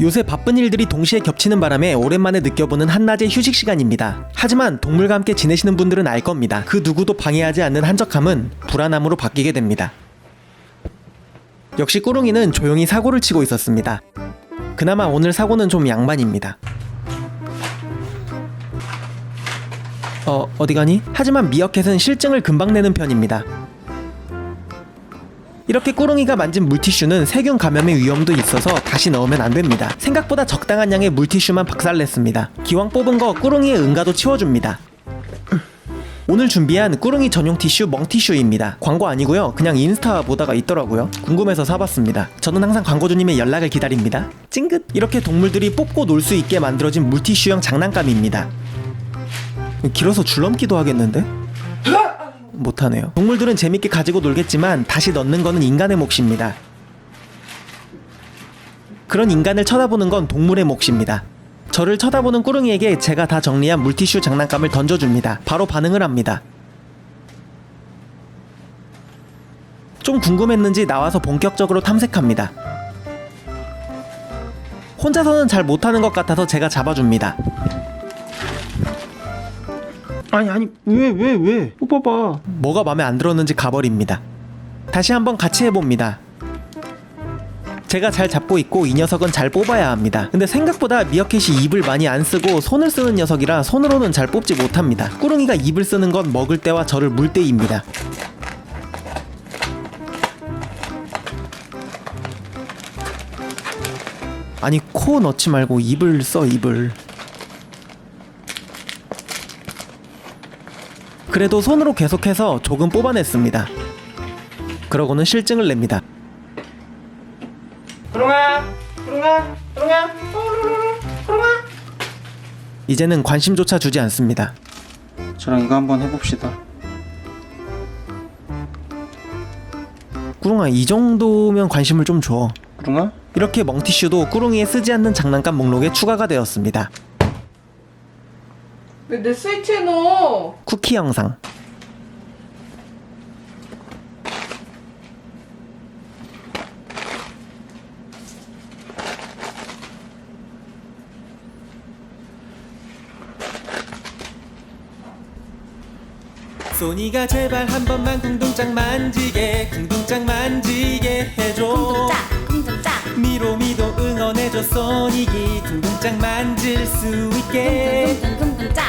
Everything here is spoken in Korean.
요새 바쁜 일들이 동시에 겹치는 바람에 오랜만에 느껴보는 한낮의 휴식 시간입니다. 하지만 동물과 함께 지내시는 분들은 알 겁니다. 그 누구도 방해하지 않는 한적함은 불안함으로 바뀌게 됩니다. 역시 꾸릉이는 조용히 사고를 치고 있었습니다. 그나마 오늘 사고는 좀 양반입니다. 어, 어디 가니? 하지만 미어캣은 실증을 금방 내는 편입니다. 이렇게 꾸릉이가 만진 물티슈는 세균 감염의 위험도 있어서 다시 넣으면 안 됩니다. 생각보다 적당한 양의 물티슈만 박살냈습니다. 기왕 뽑은 거 꾸릉이의 응가도 치워줍니다. 오늘 준비한 꾸릉이 전용 티슈 멍티슈입니다. 광고 아니고요. 그냥 인스타 보다가 있더라고요. 궁금해서 사봤습니다. 저는 항상 광고주님의 연락을 기다립니다. 찡긋! 이렇게 동물들이 뽑고 놀 수 있게 만들어진 물티슈형 장난감입니다. 길어서 줄넘기도 하겠는데? 못하네요. 동물들은 재밌게 가지고 놀겠지만 다시 넣는 거는 인간의 몫입니다. 그런 인간을 쳐다보는 건 동물의 몫입니다. 저를 쳐다보는 꾸릉이에게 제가 다 정리한 물티슈 장난감을 던져줍니다. 바로 반응을 합니다. 좀 궁금했는지 나와서 본격적으로 탐색합니다. 혼자서는 잘 못하는 것 같아서 제가 잡아줍니다. 아니 아니 왜 왜 왜? 뽑아봐. 뭐가 마음에 안 들었는지 가버립니다. 다시 한번 같이 해봅니다. 제가 잘 잡고 있고 이 녀석은 잘 뽑아야 합니다. 근데 생각보다 미어캣이 입을 많이 안 쓰고 손을 쓰는 녀석이라 손으로는 잘 뽑지 못합니다. 꾸릉이가 입을 쓰는 건 먹을 때와 저를 물 때입니다. 아니 코 넣지 말고 입을 써 입을. 그래도 손으로 계속해서 조금 뽑아냈습니다. 그러고는 실증을 냅니다. 그롱아 그롱아 그롱아 그롱아. 이제는 관심조차 주지 않습니다. 저랑 이거 한번 해봅시다. 꾸릉아 이 정도면 관심을 좀 줘. 그롱아? 이렇게 멍티슈도 꾸릉이에 쓰지 않는 장난감 목록에 추가가 되었습니다. 왜 내 스위치에 넣어? 쿠키 영상. 소니가 제발 한 번만 궁둥짝 만지게 궁둥짝 만지게 해줘 쿵둥짝 쿵둥짝 미로미도 응원해줘 소닉이 궁둥짝 만질 수 있게